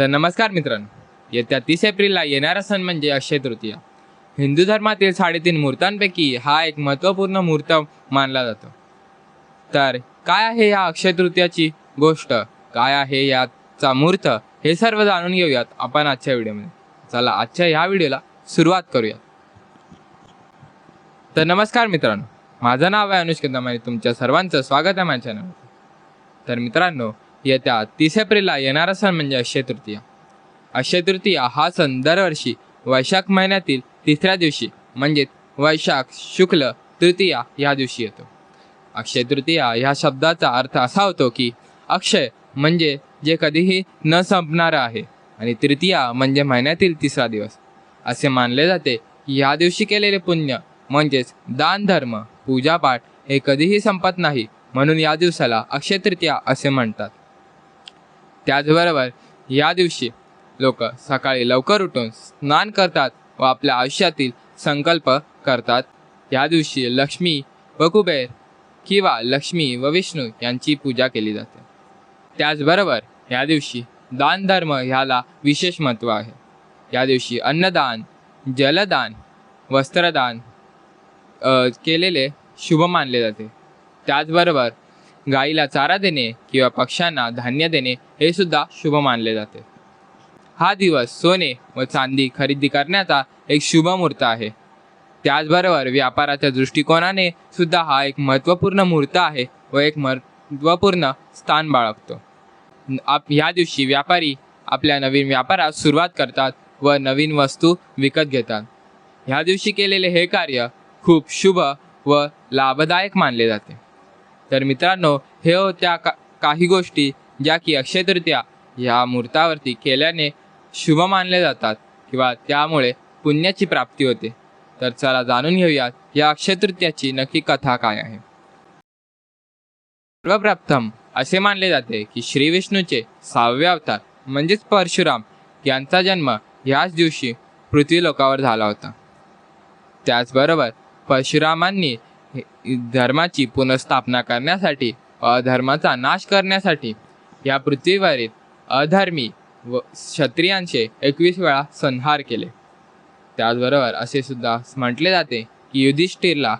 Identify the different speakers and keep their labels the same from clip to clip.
Speaker 1: तर नमस्कार मित्रांनो. येत्या तीस एप्रिलला येणारा सण म्हणजे अक्षय तृतीया. हिंदू धर्मातील साडेतीन मूर्तांपैकी हा एक महत्त्वपूर्ण मुहूर्त मानला जातो. तर काय आहे या अक्षय तृतीयाची गोष्ट? काय आहे याचा मुहूर्त हे सर्व जाणून घेऊयात आपण आजच्या व्हिडिओमध्ये. चला आजच्या ह्या व्हिडिओला सुरुवात करूया तर नमस्कार मित्रांनो. माझं नाव आहे अनुष कदम आणि तुमच्या सर्वांचं स्वागत आहे माझ्या चॅनल तर मित्रांनो येत्या तीस एप्रिलला येणारा सण म्हणजे अक्षय तृतीया. अक्षय तृतीया हा सण दरवर्षी वैशाख महिन्यातील तिसऱ्या दिवशी म्हणजेच वैशाख शुक्ल तृतीया ह्या दिवशी येतो. अक्षय तृतीया ह्या शब्दाचा अर्थ असा होतो की अक्षय म्हणजे जे कधीही न संपणारं आहे आणि तृतीया म्हणजे महिन्यातील तिसरा दिवस. असे मानले जाते की ह्या दिवशी केलेले पुण्य म्हणजेच दान धर्म पूजापाठ हे कधीही संपत नाही म्हणून या दिवसाला अक्षय तृतीया असे म्हणतात. त्याचबरोबर या दिवशी लोक सकाळी लवकर उठून स्नान करतात व आपल्या आयुष्यातील संकल्प करतात. या दिवशी लक्ष्मी व कुबेर किंवा लक्ष्मी व विष्णू यांची पूजा केली जाते. त्याचबरोबर या दिवशी दान धर्म ह्याला विशेष महत्त्व आहे. या दिवशी अन्नदान जलदान वस्त्रदान केलेले शुभ मानले जाते. त्याचबरोबर गाईला चारा देणे किंवा पक्ष्यांना धान्य देणे हे सुद्धा शुभ मानले जाते. हा दिवस सोने व चांदी खरेदी करण्याचा एक शुभ मुहूर्त आहे. त्याचबरोबर व्यापाराच्या दृष्टिकोनाने सुद्धा हा एक महत्त्वपूर्ण मुहूर्त आहे व एक महत्त्वपूर्ण स्थान बाळगतो. आप ह्या दिवशी व्यापारी आपल्या नवीन व्यापारास सुरुवात करतात व नवीन वस्तू विकत घेतात. ह्या दिवशी केलेले हे कार्य खूप शुभ व लाभदायक मानले जाते. तर मित्रांनो हे होत्या का काही गोष्टी ज्या की अक्षयतृतीया ह्या मुहूर्तावरती केल्याने शुभ मानले जातात किंवा त्यामुळे पुण्याची प्राप्ती होते. तर चला जाणून घेऊयात या अक्षयतृतीयाची नक्की कथा काय आहे. सर्वप्रथम असे मानले जाते की श्री विष्णूचे सहावे अवतार म्हणजेच परशुराम यांचा जन्म ह्याच दिवशी पृथ्वी लोकावर झाला होता. त्याचबरोबर परशुरामांनी धर्माची पुनर्स्थापना करण्यासाठी व अधर्माचा नाश करण्यासाठी या पृथ्वीवरील अधर्मी व क्षत्रियांचे एकवीस वेळा संहार केले. त्याचबरोबर असे सुद्धा म्हटले जाते की युधिष्ठिरला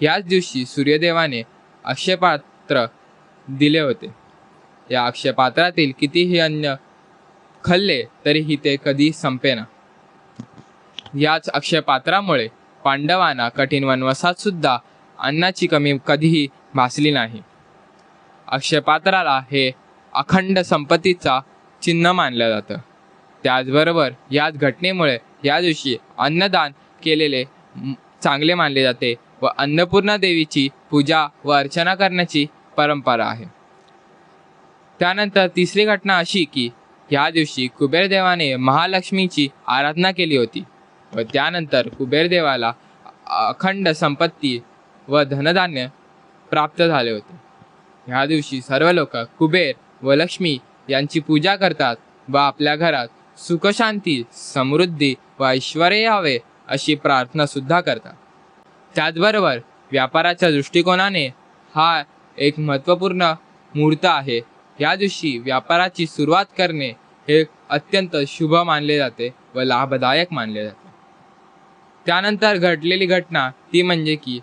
Speaker 1: याच दिवशी सूर्यदेवाने अक्षयपात्र दिले होते. या अक्षयपात्रातील कितीही अन्न खाल्ले तरीही ते कधी संपेना. याच अक्षयपात्रामुळे पांडवांना कठीण वनवासात सुद्धा अन्नाची कमी कधीही भासली नाही. अक्षयपात्राला हे अखंड संपत्तीचा चिन्ह मानलं जातं. त्याचबरोबर याच घटनेमुळे या दिवशी अन्नदान केलेले चांगले मानले जाते व अन्नपूर्णा देवीची पूजा व अर्चना करण्याची परंपरा आहे. त्यानंतर तिसरी घटना अशी की ह्या दिवशी कुबेरदेवाने महालक्ष्मीची आराधना केली होती व त्यानंतर कुबेरदेवाला अखंड संपत्ती व धनधान्य प्राप्त झाले होते. ह्या दिवशी सर्व लोक कुबेर व लक्ष्मी यांची पूजा करतात व आपल्या घरात सुखशांती समृद्धी व ऐश्वर यावे अशी प्रार्थना सुद्धा करतात. त्याचबरोबर व्यापाराच्या दृष्टिकोनाने हा एक महत्त्वपूर्ण मुहूर्त आहे. या दिवशी व्यापाराची सुरुवात करणे हे अत्यंत शुभ मानले जाते व लाभदायक मानले जाते. त्यानंतर घडलेली घटना ती म्हणजे की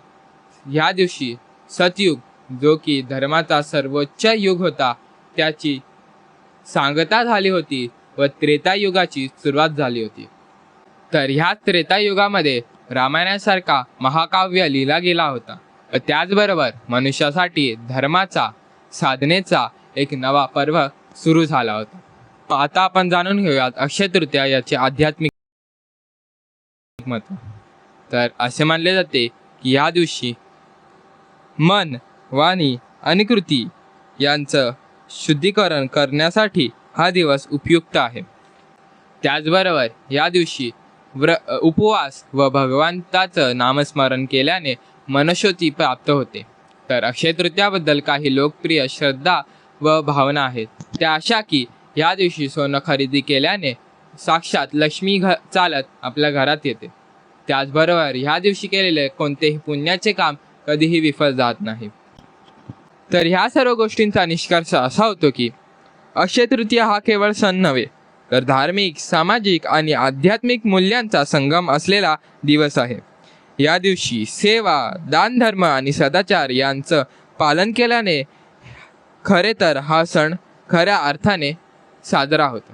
Speaker 1: ह्या दिवशी सतयुग जो की धर्माचा सर्वोच्च युग होता त्याची सांगता झाली होती व त्रेतायुगाची सुरुवात झाली होती. तर ह्या त्रेतायुगामध्ये रामायणासारखा महाकाव्य लिहिला गेला होता. व त्याचबरोबर मनुष्यासाठी धर्माचा साधनेचा एक नवा पर्व सुरू झाला होता. आता आपण जाणून घेऊयात अक्षय तृतीया याचे आध्यात्मिक महत्त्व तर असे मानले जाते की या दिवशी मन वाणी आणि कृती यांचं शुद्धीकरण करण्यासाठी हा दिवस उपयुक्त आहे. त्याचबरोबर या दिवशी व्र उपवास व भगवंताचं नामस्मरण केल्याने मनशोती प्राप्त होते. तर अक्षय तृतीयाबद्दल काही लोकप्रिय श्रद्धा व भावना आहेत. त्या अशा की या दिवशी सोनं खरेदी केल्याने साक्षात लक्ष्मी घ चालत आपल्या घरात येते. त्याचबरोबर ह्या दिवशी केलेले कोणतेही पुण्याचे काम कधीही विफल जात नाही. तर ह्या सर्व गोष्टींचा निष्कर्ष असा होतो की अक्षय तृतीया हा केवळ सण नव्हे तर धार्मिक सामाजिक आणि आध्यात्मिक मूल्यांचा संगम असलेला दिवस आहे. या दिवशी सेवा दानधर्म आणि सदाचार यांचं पालन केल्याने खरे तर हा सण खऱ्या अर्थाने साजरा होतो.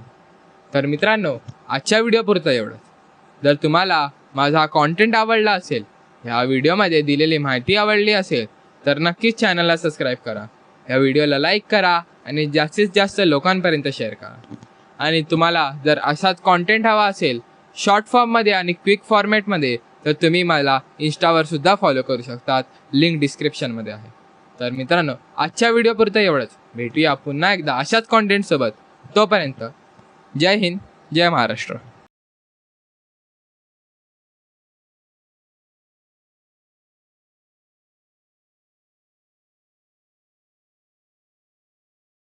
Speaker 1: तर मित्रांनो आजच्या व्हिडिओपुरतं एवढंच. जर तुम्हाला माझा कॉन्टेंट आवडला असेल ह्या व्हिडिओमध्ये दिलेली माहिती आवडली असेल तर नक्कीच चॅनलला सबस्क्राईब करा. या व्हिडिओला लाईक करा आणि जास्तीत जास्त लोकांपर्यंत शेअर करा. आणि तुम्हाला जर असाच कॉन्टेंट हवा असेल शॉर्ट फॉर्ममध्ये आणि क्विक फॉर्मॅटमध्ये तर तुम्ही मला इंस्टावर सुद्धा फॉलो करू शकतात. लिंक डिस्क्रिप्शनमध्ये आहे. तर मित्रांनो आजच्या व्हिडिओपुरतं एवढंच. भेटूया पुन्हा एकदा अशाच कॉन्टेंटसोबत तोपर्यंत जय हिंद जय महाराष्ट्र.